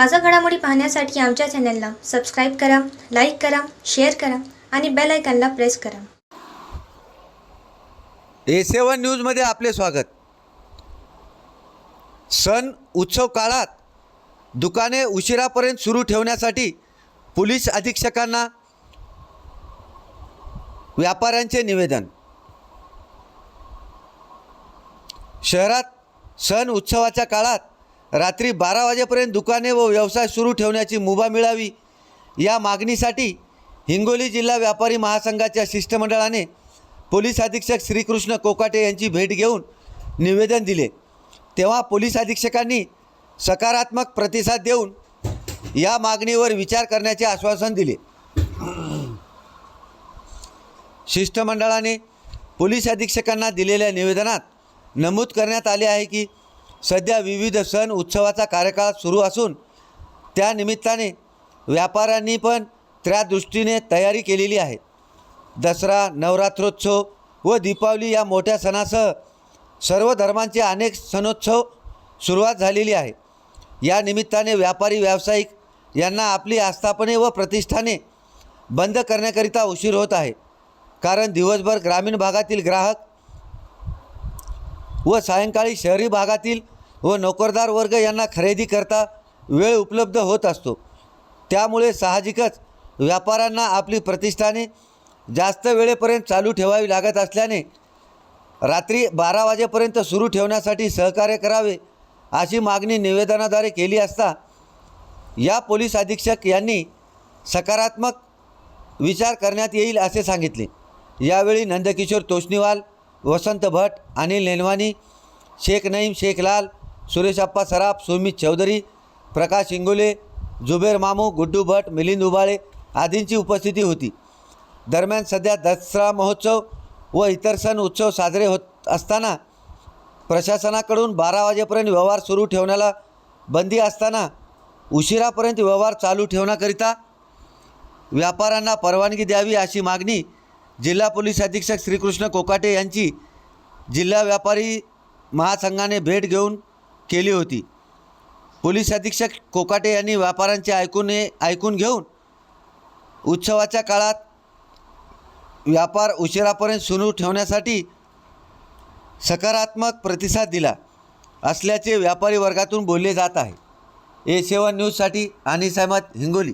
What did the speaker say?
ताजा घडामोडी पाहण्यासाठी आमच्या चॅनलला सबस्क्राईब करा लाईक करा शेअर करा आणि बेल आयकॉनला प्रेस करा. ए सेवन न्यूजमध्ये आपले स्वागत. सण उत्सव काळात दुकाने उशिरापर्यंत सुरू ठेवण्यासाठी पोलीस अधीक्षकांना व्यापाऱ्यांचे निवेदन. शहरात सण उत्सवाच्या काळात रात्री बारा वाजेपर्यंत दुकाने व व्यवसाय सुरू ठेवण्याची मुभा मिळावी या मागणीसाठी हिंगोली जिल्हा व्यापारी महासंघाच्या शिष्टमंडळाने पोलीस अधीक्षक श्रीकृष्ण कोकाटे यांची भेट घेऊन निवेदन दिले. तेव्हा पोलीस अधीक्षकांनी सकारात्मक प्रतिसाद देऊन या मागणीवर विचार करण्याचे आश्वासन दिले. शिष्टमंडळाने पोलीस अधीक्षकांना दिलेल्या निवेदनात नमूद करण्यात आले आहे की सध्या विविध सण उत्सवाचा कार्यकाळ सुरू असून त्यानिमित्ताने व्यापाऱ्यांनी पण त्या दृष्टीने तयारी केलेली आहे. दसरा नवरात्रोत्सव व दीपावली या मोठ्या सणासह सर्व धर्मांचे अनेक सणोत्सव सुरुवात झालेली आहे. या निमित्ताने व्यापारी व्यावसायिक यांना आपली आस्थापने व प्रतिष्ठाने बंद करण्याकरिता उशीर होत आहे. कारण दिवसभर ग्रामीण भागातील ग्राहक व सायंकाळी शहरी भागातील व नोकरदार वर्ग यांना खरेदी करता वेळ उपलब्ध होत असतो. त्यामुळे साहजिकच व्यापाऱ्यांना आपली प्रतिष्ठाने जास्त वेळेपर्यंत चालू ठेवावी लागत असल्याने रात्री बारा वाजेपर्यंत सुरू ठेवण्यासाठी सहकार्य करावे अशी मागणी निवेदनाद्वारे केली असता या पोलीस अधीक्षक यांनी सकारात्मक विचार करण्यात येईल असे सांगितले. यावेळी नंदकिशोर तोष्णीवाल वसंत भट अनिल नेनवानी शेख नईम शेख लाल सुरेश अप्पा सराफ सुमित चौधरी प्रकाश इंगोले जुबेर मामू गुड्डू भट मिलिंद उबाळे आदींची उपस्थिती होती. दरम्यान सध्या दसरा महोत्सव व इतर सण उत्सव साजरे होत असताना प्रशासनाकडून बारा वाजेपर्यंत व्यवहार सुरू ठेवण्याला बंदी असताना उशिरापर्यंत व्यवहार चालू ठेवण्याकरिता व्यापाऱ्यांना परवानगी द्यावी अशी मागणी जिल्हा पोलीस अधीक्षक श्रीकृष्ण कोकाटे यांची जिल्हा व्यापारी महासंघाने भेट घेऊन केली होती. पोलीस अधीक्षक कोकाटे यांनी व्यापाऱ्यांचे ऐकून ऐकून घेऊन उत्सवाच्या काळात व्यापार उशिरापर्यंत सुरू ठेवण्यासाठी सकारात्मक प्रतिसाद दिला असल्याचे व्यापारी वर्गातून बोलले जात आहे. ए सेवन न्यूजसाठी आणि सहमत हिंगोली.